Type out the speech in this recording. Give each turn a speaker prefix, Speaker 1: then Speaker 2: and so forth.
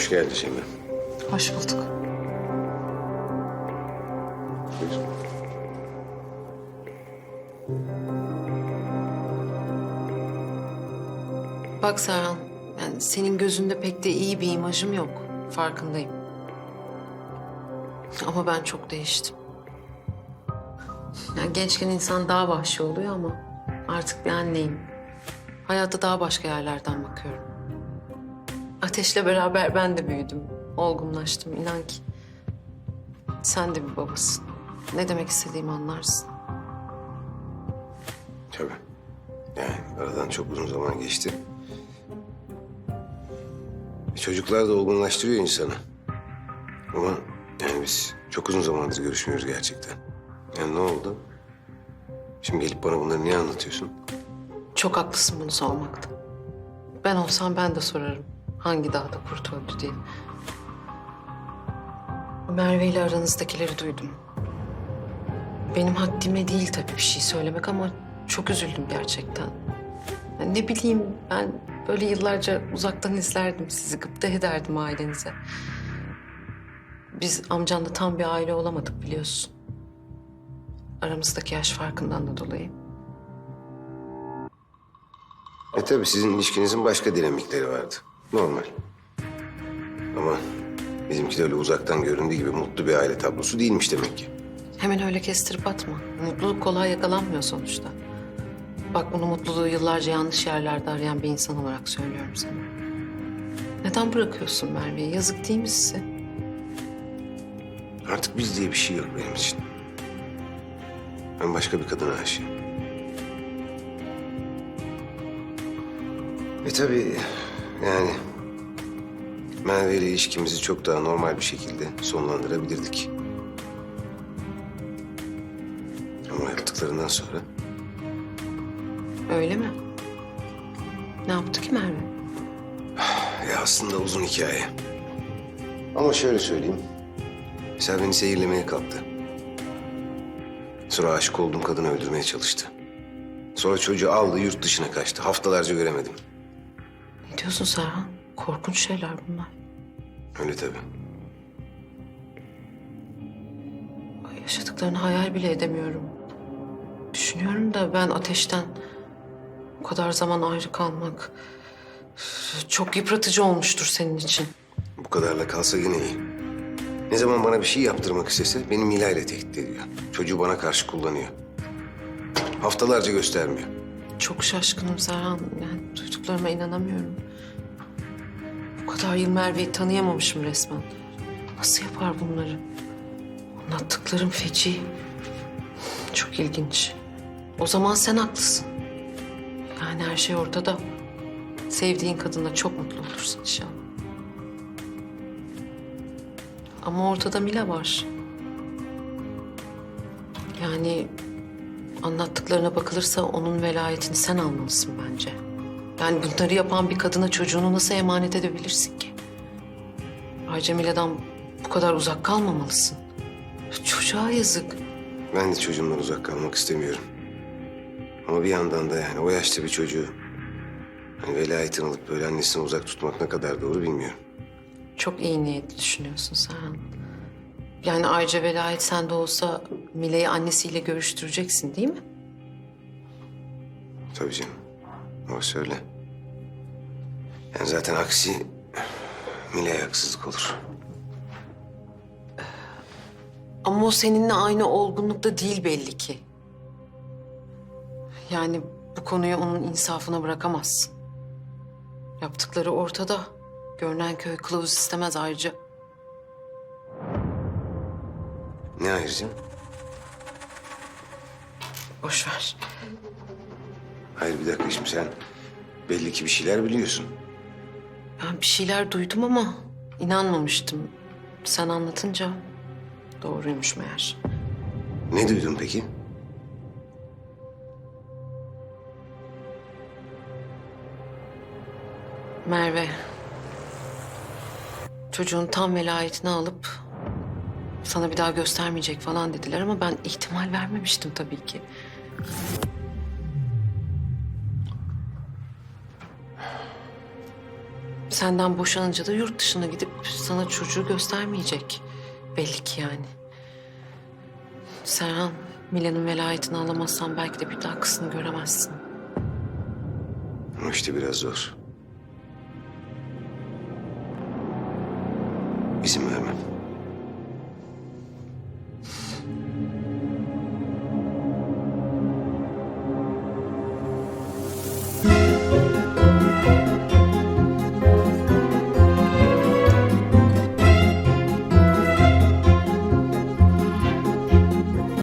Speaker 1: Hoş geldin Cemil.
Speaker 2: Hoş bulduk. Bak Serhan, yani senin gözünde pek de iyi bir imajım yok. Farkındayım. Ama ben çok değiştim. Yani gençken insan daha vahşi oluyor ama artık bir anneyim. Hayata daha başka yerlerden bakıyorum. Ateş'le beraber ben de büyüdüm. Olgunlaştım inan ki. Sen de bir babasın. Ne demek istediğimi anlarsın.
Speaker 1: Tabii. Yani aradan çok uzun zaman geçti. Çocuklar da olgunlaştırıyor insanı. Ama yani biz çok uzun zamandır görüşmüyoruz gerçekten. Yani ne oldu? Şimdi gelip bana bunları niye anlatıyorsun?
Speaker 2: Çok haklısın bunu sormakta. Ben olsam ben de sorarım. Hangi dağda kurt öldü diye. Merve ile aranızdakileri duydum. Benim haddime değil tabii bir şey söylemek ama çok üzüldüm gerçekten. Yani ne bileyim ben böyle yıllarca uzaktan izlerdim sizi, gıpta ederdim ailenize. Biz amcanla tam bir aile olamadık biliyorsun. Aramızdaki yaş farkından da dolayı.
Speaker 1: E tabii sizin ilişkinizin başka dinamikleri vardı. Normal. Ama bizimki de öyle uzaktan göründüğü gibi mutlu bir aile tablosu değilmiş demek ki.
Speaker 2: Hemen öyle kestirip atma. Mutluluk kolay yakalanmıyor sonuçta. Bak bunu mutluluğu yıllarca yanlış yerlerde arayan bir insan olarak söylüyorum sana. Neden bırakıyorsun Merve'yi? Yazık değil mi size?
Speaker 1: Artık biz diye bir şey yok benim için. Ben başka bir kadına aşığım. E tabii yani Merve ile ilişkimizi çok daha normal bir şekilde sonlandırabilirdik. Ama yaptıklarından sonra
Speaker 2: Öyle mi? Ne yaptı ki Merve?
Speaker 1: ya aslında uzun hikaye. Ama şöyle söyleyeyim. Mesela beni zehirlemeye kalktı. Sonra aşık olduğum kadını öldürmeye çalıştı. Sonra çocuğu aldı yurt dışına kaçtı. Haftalarca göremedim.
Speaker 2: Ne diyorsun Serhan? Korkunç şeyler bunlar.
Speaker 1: Öyle tabii.
Speaker 2: Ay, Yaşadıklarını hayal bile edemiyorum. Düşünüyorum da ben ateşten o kadar zaman ayrı kalmak çok yıpratıcı olmuştur senin için.
Speaker 1: Bu kadarla kalsa yine iyi. Ne zaman bana bir şey yaptırmak istese beni Mila ile tehdit ediyor. Çocuğu bana karşı kullanıyor. Haftalarca göstermiyor.
Speaker 2: Çok şaşkınım Serhan. Yani duyduklarıma inanamıyorum. Bu kadar yıl Merve'yi tanıyamamışım resmen. Nasıl yapar bunları? Anlattıklarım feci. Çok ilginç. O zaman sen haklısın. Yani her şey ortada. Sevdiğin kadınla çok mutlu olursun inşallah. Ama ortada Mila var. Yani Anlattıklarına bakılırsa onun velayetini sen almalısın bence. Yani bunları yapan bir kadına çocuğunu nasıl emanet edebilirsin ki? Ayrıca Mila'dan bu kadar uzak kalmamalısın. Çocuğa yazık.
Speaker 1: Ben de çocuğumdan uzak kalmak istemiyorum. Ama bir yandan da yani o yaşta bir çocuğu... Hani velayetini alıp böyle annesine uzak tutmak ne kadar doğru bilmiyorum.
Speaker 2: Çok iyi niyetli düşünüyorsun sen. Yani ayrıca velayet sende olsa Mila'yı annesiyle görüştüreceksin değil mi?
Speaker 1: Tabii canım. O söyle. Yani zaten aksi Mila'ya haksızlık olur.
Speaker 2: Ama o seninle aynı olgunlukta değil belli ki. Yani bu konuyu onun insafına bırakamazsın. Yaptıkları ortada. Görünen köy kılavuz istemez ayrıca.
Speaker 1: Ne ayrıca?
Speaker 2: Boş ver.
Speaker 1: Hayır bir dakika şimdi sen belli ki bir şeyler biliyorsun.
Speaker 2: Ben bir şeyler duydum ama inanmamıştım. Sen anlatınca doğruymuş meğer.
Speaker 1: Ne duydun peki?
Speaker 2: Merve. Çocuğun tam velayetini alıp sana bir daha göstermeyecek falan dediler ama ben ihtimal vermemiştim tabii ki. Senden boşanınca da yurt dışına gidip sana çocuğu göstermeyecek. Belli ki yani. Serhan, Milan'ın velayetini alamazsan belki de bir daha kızını göremezsin.
Speaker 1: Ama işte biraz zor.